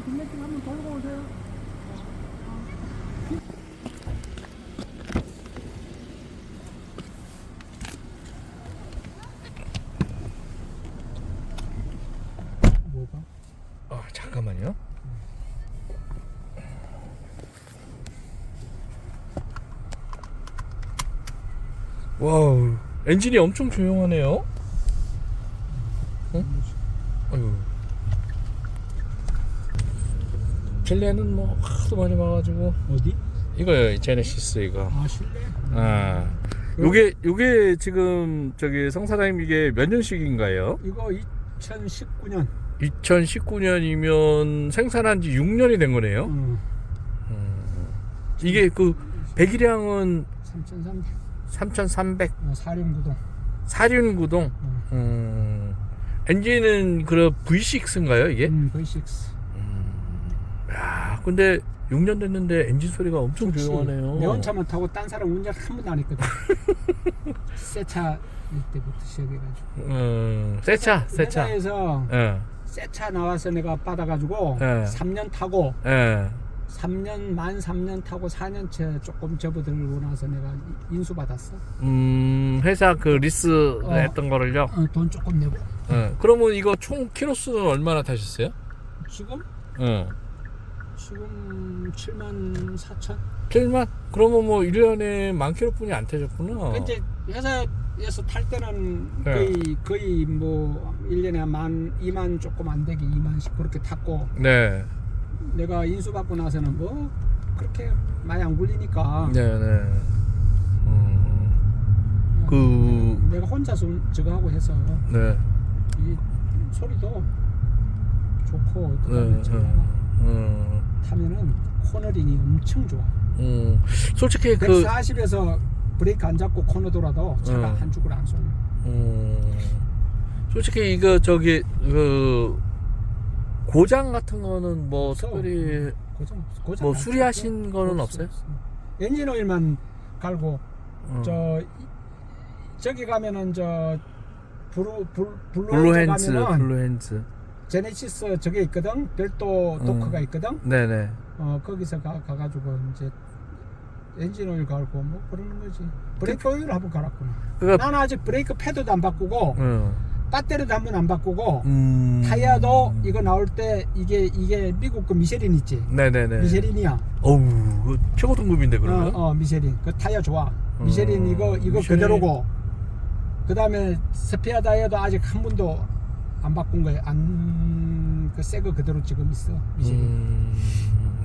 이 뒷매팅 한번 돌고 오세요. 뭐가? 아 잠깐만요. 와우 엔진이 엄청 조용하네요. 응? 아유. 켈레는 뭐 하도 많이 봐가지고 어디? 이거요 제네시스 이거. 아 실내. 아 요게 요게 지금 저기 성 사장님 이게 몇 년식인가요? 이거 2019년. 2019년이면 생산한 지 6년이 된 거네요. 음, 이게 그 배기량은 3,300. 3,300 어, 사륜구동. 사륜구동. 음. 음, 엔진은 그 V6인가요 이게? 음, V6. 야, 근데 6년 됐는데 엔진 소리가 엄청 좋지. 조용하네요. 내 혼자만 타고 딴 사람 운전 한 번도 안 했거든. 새 차일 때부터 시작해가지고. 음, 새 차, 새 차. 회사에서 예, 새 차 나와서 내가 받아가지고 네. 3년 타고 예. 3년 만 3년 타고 4년째 조금 접어들고 나서 내가 인수 받았어. 음, 회사 그 리스 어. 했던 거를요. 어, 돈 조금 내고. 예. 그러면 이거 총 키로수는 얼마나 타셨어요? 지금 예. 지금 7만 4천. 7만? 그러면 뭐 1년에 만 킬로뿐이 안 타셨구나. 이제 회사에서 탈 때는 네. 거의 거의 뭐 1년에 만 2만 조금 안 되게 2만씩 그렇게 탔고 네. 내가 인수 받고 나서는 뭐 그렇게 많이 안 굴리니까 네, 네. 음, 그- 내가 혼자서 저거 하고 해서 네. 이 소리도 좋고 네. 그다음에 네. 음, 타면은 코너링이 엄청 좋아. 음. 솔직히 그 140에서 브레이크 안 잡고 코너 돌아도 차가 음. 한 줄을 안 쏘네. 음, 솔직히 이거 저기 그 고장 같은 거는 뭐 없어. 특별히 고장 없어. 고장 뭐. 수리하신 거는 없어, 없어요? 없어. 엔진 오일만 갈고 음. 저 이- 저기 가면은 저 블루 블 블루 블루 핸즈, 가면은 블루 핸즈. 제네시스 저게 있거든. 별도 음. 도크가 있거든. 네네. 어 거기서 가, 가가지고 이제 엔진 오일 갈고 뭐 그러는 거지. 브레이크 오일 한번 갈았구나. 그러니까 나는 아직 브레이크 패드도 안 바꾸고 음, 배터리도 한 번 안 바꾸고 음. 타이어도 이거 나올 때 이게 이게 미국 그 미쉐린 있지. 네네네. 미쉐린이야. 어우, 그 최고 등급인데 그러면? 어, 어 미쉐린. 그 타이어 좋아. 미쉐린 음, 이거 이거 미쉐린. 그대로고. 그 다음에 스페어 타이어도 아직 한 번도 안 바꾼 거예요. 안그 새거 그대로 지금 있어. 미쉐린. 음,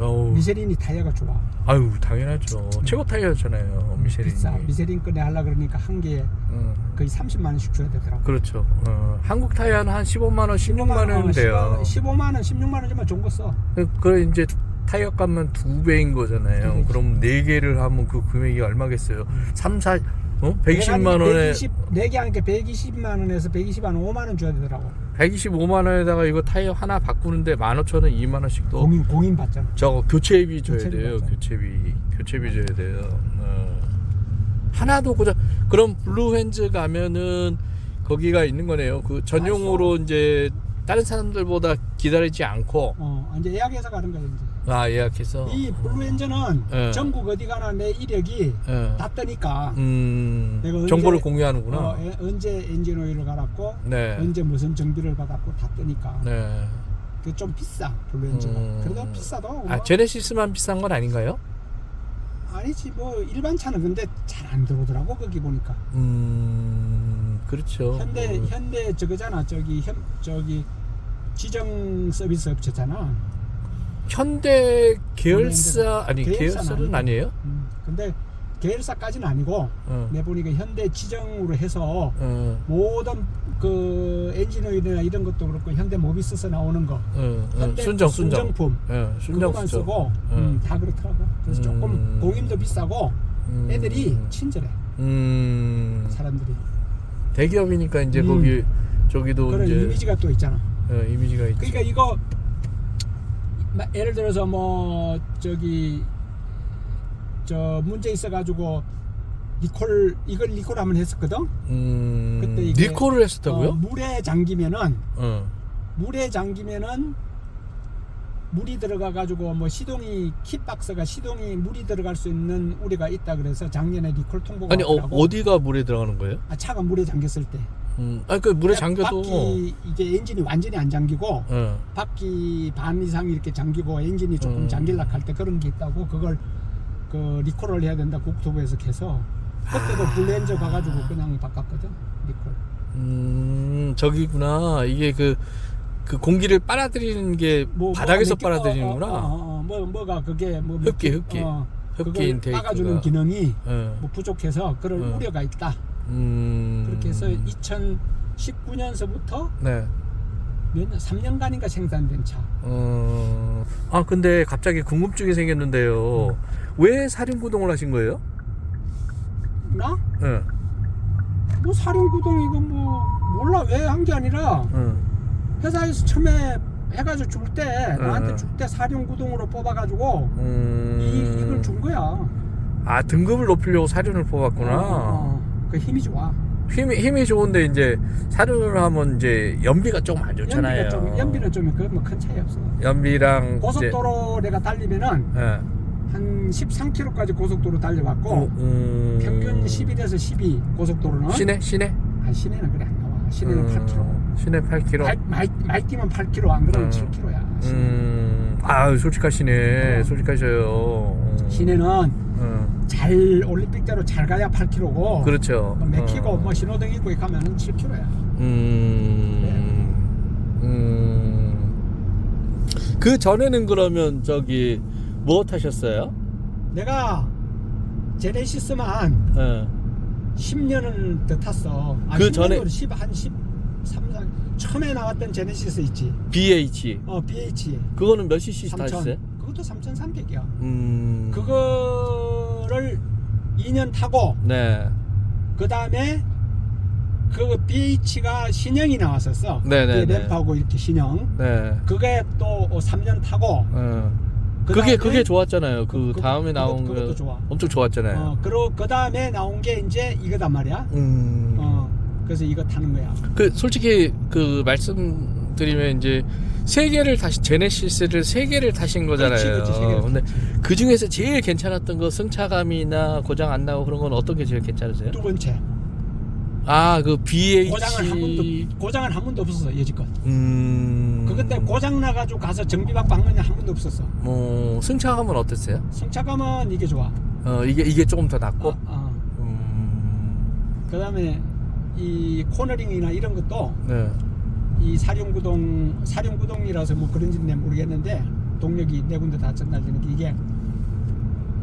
어우. 미쉐린이 타이어가 좋아. 아유, 당연하죠. 최고 타이어잖아요, 미쉐린이. 비싸. 미쉐린 꺼내 하려 그러니까 한 개에 음, 거의 30만 원씩 줘야 되더라고. 그렇죠. 어, 한국 타이어는 한 15만 원, 16만 원 돼요. 15만 원, 16만 원 주면 좋은 거 써. 그- 그래 이제 타이어 값만 두 배인 거잖아요. 그렇지. 그럼 네 개를 하면 그 금액이 얼마겠어요? 3, 4, 어? 120만 원에 120, 4개 하니까 120만 원에서 120만 원, 5만 원 줘야 되더라고. 125만 원에다가 이거 타이어 하나 바꾸는데 15,000원, 2만 원씩 또 공인 공인 받잖아. 저거 교체비 줘야 교체비 돼요. 맞아요. 교체비. 교체비 줘야 돼요. 어. 하나도 고장. 그럼 블루핸즈 가면은 거기가 있는 거네요. 그 전용으로 이제 다른 사람들보다 기다리지 않고 어, 이제 예약해서 가는 거야 이제. 아 예약해서 이 블루엔저는 예. 전국 어디 가나 내 이력이 예. 다 뜨니까 음, 내가 언제- 정보를 공유하는구나. 어, 에- 언제 엔진 오일을 갈았고 네. 언제 무슨 정비를 받았고 다 뜨니까 네. 그좀 비싸 블루엔저가 음. 그래도 비싸도 뭐 아 제네시스만 비싼 건 아닌가요? 아니지 뭐 일반 차는 근데 잘 안 들어오더라고 거기 보니까 음, 그렇죠. 현대 음. 현대 저거잖아 저기 현 저기 지정 서비스 업체잖아 현대 계열사 아니 계열사는. 아니에요? 음, 근데 계열사까지는 아니고 어. 내 보니까 현대 지정으로 해서 어. 모든 그 엔진 오일이나 이런 것도 그렇고 현대 모비스에서 나오는 거 어, 어, 현대 순정 순정. 순정품 예, 순정 순정. 쓰고 어. 음, 다 그렇더라고 그래서 음. 조금 공임도 비싸고 음. 애들이 친절해 음. 사람들이 대기업이니까 이제 음. 거기 저기도 그런 이제 이미지가 또 있잖아 어, 이미지가 있죠. 그러니까 이거 마- 예를 들어서 뭐 저기 저 문제 있어가지고 리콜 이걸 리콜 한번 했었거든 음. 그때 이게- 리콜을 했었다고요? 어, 물에 잠기면은 어. 물에 잠기면은 물이 들어가 가지고 뭐 시동이 킥박스가 시동이 물이 들어갈 수 있는 우리가 있다 그래서 작년에 리콜 통보가 아니 어, 왔더라고. 어디가 물에 들어가는 거예요? 아, 차가 물에 잠겼을 때 음, 아니 그 물에 잠겨도 바퀴 이게 엔진이 완전히 안 잠기고 어. 바퀴 반 이상 이렇게 잠기고 엔진이 조금 음. 잠길락 할때 그런 게 있다고 그걸 그 리콜을 해야 된다 국토부에서 해서 그때도 아. 블렌저 가가지고 그냥 바꿨거든 리콜 음, 저기구나. 이게 그, 그 공기를 빨아들이는 게 뭐 바닥에서 뭐가 몇 개- 빨아들이는구나. 어, 어, 어, 어, 뭐 뭐가 그게 뭐 흡기, 흡기. 어, 흡기 그걸 인테이크가. 막아주는 기능이 예. 뭐 부족해서 그럴 음. 우려가 있다. 음. 그렇게 해서 2019년서부터 네. 몇 년, 3년간인가 생산된 차. 어. 아, 근데 갑자기 궁금증이 생겼는데요. 왜 사륜구동을 하신 거예요? 나? 예. 뭐 사륜구동 이거 뭐 몰라 왜 한 게 아니라 응. 회사에서 처음에 해가지고 줄 때 나한테 응. 줄때 사륜구동으로 뽑아가지고 음. 이, 이걸 준 거야. 아, 등급을 높이려고 사륜을 뽑았구나. 어, 어. 그 힘이 좋아. 힘이 힘이 좋은데 이제 사륜을 하면 이제 연비가 조금 안 좋잖아요. 연비가 좀 연비는 좀 그뭐 큰 차이 없어. 연비랑 고속도로 내가 달리면은 이제, 예. 한 13km까지 고속도로 달려왔고 음, 평균 11에서 12 고속도로는 시내 시내 아 시내는 그래. 시내는 음, 8km. 시내 8km. 말, 말, 말 뛰면 8km 안 그러면 음. 7km야. 음, 아 솔직하시네. 어. 솔직하셔요. 음. 시내는 음, 잘 올림픽대로 잘 가야 8km고 그렇죠. 뭐 맥히고 어. 뭐 신호등 있고 하면은 7km야. 음, 음. 그 전에는 그러면 저기 뭐 타셨어요? 내가 제네시스만 예. 10년을 더 탔어. 아, 그 전에- 10, 한 10, 3, 4, 처음에 나왔던 제네시스 있지. BH. 어, BH 그거는 몇 cc 3000. 타셨어요? 그것도 3,300이야. 음. 그거를 2년 타고 네. 그 다음에 그 BH가 신형이 나왔었어. 네네네. 이게 램프하고 이렇게 신형. 네. 그게 또 3년 타고. 어. 그 그게 다음에- 그게 좋았잖아요. 그, 그- 다음에 그거- 나온 그것도 거 좋아. 엄청 좋았잖아요. 어, 그리고 그 다음에 나온 게 이제 이거단 말이야. 음. 어, 그래서 이거 타는 거야. 그 솔직히 그 말씀드리면 이제 세 개를 다시 제네시스를 세 개를 타신 거잖아요. 그렇지, 그렇지, 세 개를 근데 그 중에서 제일 괜찮았던 거 승차감이나 고장 안 나고 그런 건 어떤 게 제일 괜찮으세요? 두 번째. 아, 그 BH 고장은 한 번도 고장은 한 번도 없었어 여지껏. 음. 그 그때 고장 나가지고 가서 한 건이 한 번도 없었어. 뭐 승차감은 어땠어요? 승차감은 이게 좋아. 어, 이게 이게 조금 더 낫고. 어, 어. 음. 그다음에 이 코너링이나 이런 것도 네. 이 사륜구동 사륜구동이라서 뭐 그런지는 모르겠는데 동력이 네 군데 다 전달되는 게 이게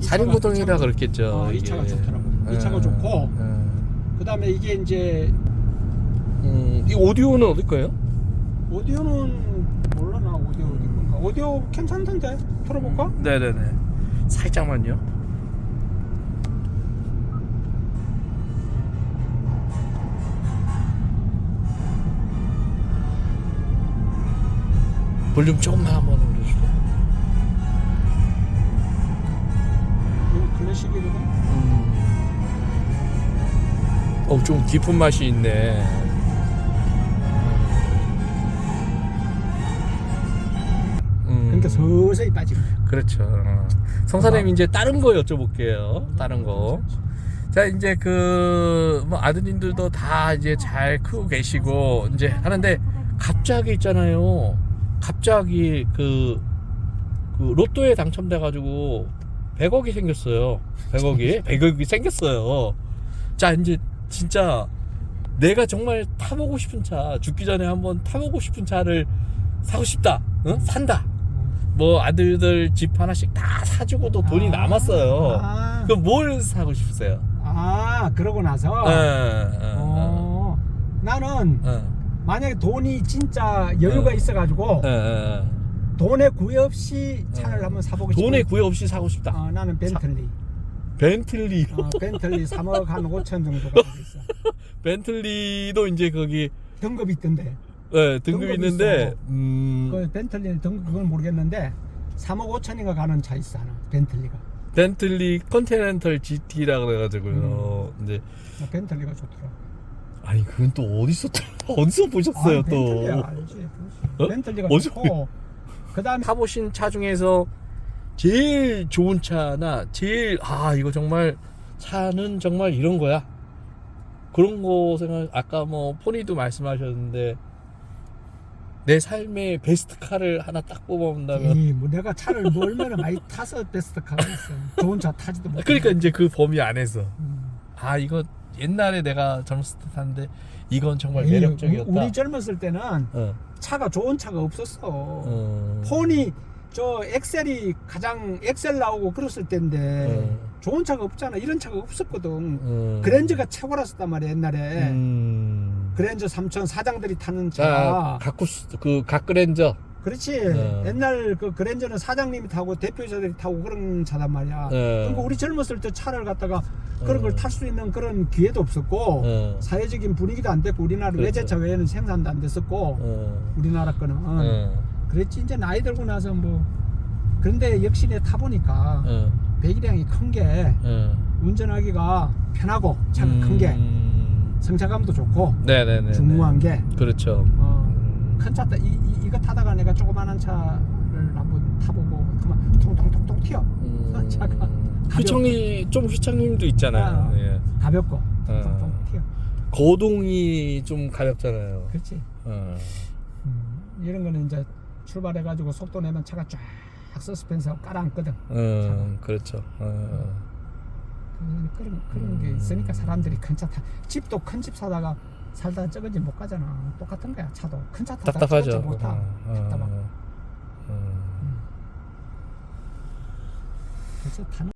이 사륜구동이라 그랬겠죠. 어, 이. 차가 좋더라고. 이 예. 차가 좋고 예. 그다음에 이게 이제 음, 이 오디오는 어디 거예요? 오디오는 몰라 나 오디오 어디 건가. 오디오 괜찮던데 들어볼까? 네네네. 살짝만요. 볼륨 조금만 한번 올려줄게요. 이거 클래식이거든. 음. 어, 좀 깊은 맛이 있네. 그러니까 서서히 거야. 그렇죠. 어. 성사님 이제 다른 거 여쭤볼게요. 다른 거. 자 이제 그 뭐 아드님들도 다 이제 잘 크고 계시고 이제 하는데 갑자기 있잖아요. 갑자기 그, 그 로또에 당첨돼 가지고 100억이 생겼어요. 100억이 100억이 생겼어요. 자 이제 진짜 내가 정말 타보고 싶은 차 죽기 전에 한번 타보고 싶은 차를 사고 싶다. 응? 산다. 뭐 아들들 집 하나씩 다 사주고도 돈이 아. 남았어요. 아, 그럼 뭘 사고 싶으세요? 아 그러고 나서 예, 예, 어, 나는 예, 만약에 돈이 진짜 여유가 어. 있어가지고 예, 예. 돈에 구애 없이 차를 어. 한번 사보고 싶어. 돈에 구애 없이 사고 싶다. 어, 나는 벤틀리. 벤틀리. 어, 벤틀리 3억 한 5천 정도 가지고 있어. 벤틀리도 이제 거기 등급 있던데. 예, 등급 등급이 있는데 있어. 음, 그 벤틀리 등급 그건 모르겠는데 3억 5천인가 가는 차 있어 하나. 벤틀리가. 벤틀리 컨티넨털 GT라 그래가지고요. 음. 근데 나 벤틀리가 좋더라. 아니 그건 또 어디서 또 어디서 보셨어요 아, 또? 벤틀리야 알지. 어? 벤틀리가 어디- 좋고 그 다음에 타보신 차 중에서 제일 좋은 차나 제일 아 이거 정말 차는 정말 이런 거야 그런 거 생각 아까 뭐 포니도 말씀하셨는데 내 삶의 베스트 카를 하나 딱 뽑아본다면 이, 뭐 내가 차를 뭐 얼마나 많이 타서 베스트 카가 있어. 좋은 차 타지도 못. 그러니까 이제 그 범위 안에서 음. 아 이거 옛날에 내가 젊었을 때 탔는데 이건 정말 이, 매력적이었다 우리 젊었을 때는 어, 차가 좋은 차가 없었어. 어, 폰이 저 엑셀이 가장 엑셀 나오고 그랬을 때인데 어. 좋은 차가 없잖아. 이런 차가 없었거든. 어. 그랜저가 최고랐었단 말이야 옛날에. 음. 그랜저 3000 사장들이 타는 자 차. 가쿠스 그 각그랜저 그렇지. 어. 옛날 그 그랜저는 사장님이 타고 대표자들이 타고 그런 차단 말이야. 어. 그러니까 우리 젊었을 때 차를 갖다가 그런 어. 걸탈 수 있는 그런 기회도 없었고 어. 사회적인 분위기도 안 됐고 우리나라 그렇죠. 외제차 외에는 생산도 안 됐었고 어. 우리나라 거는 어. 그랬지 이제 나이 들고 나서 뭐 그런데 역시 내 타보니까 어. 배기량이 큰 게 어. 운전하기가 편하고 차가 큰게 음. 승차감도 좋고 네네네. 중후한 게 그렇죠. 어, 음. 큰 차, 이, 이, 이거 타다가 내가 조그만한 차를 한번 타보고 그만 통통통통 튀어. 음. 차가 휘청이 좀 휘청님도 있잖아요. 아. 예. 가볍고 통통통 튀어. 거동이 좀 가볍잖아요. 그렇지. 어. 음, 이런 거는 이제 출발해가지고 속도 내면 차가 쫙 서스펜서 깔아앉거든. 어. 그렇죠. 어. 그런 그런, 그런 게 있으니까 사람들이 큰 차 타. 집도 큰 집 사다가 살다 적은 집 못 가잖아. 똑같은 거야 차도 큰 차 타다 답답하죠. 적은 집못 타. 어. 답답하고. 어. 어. 그래서 타는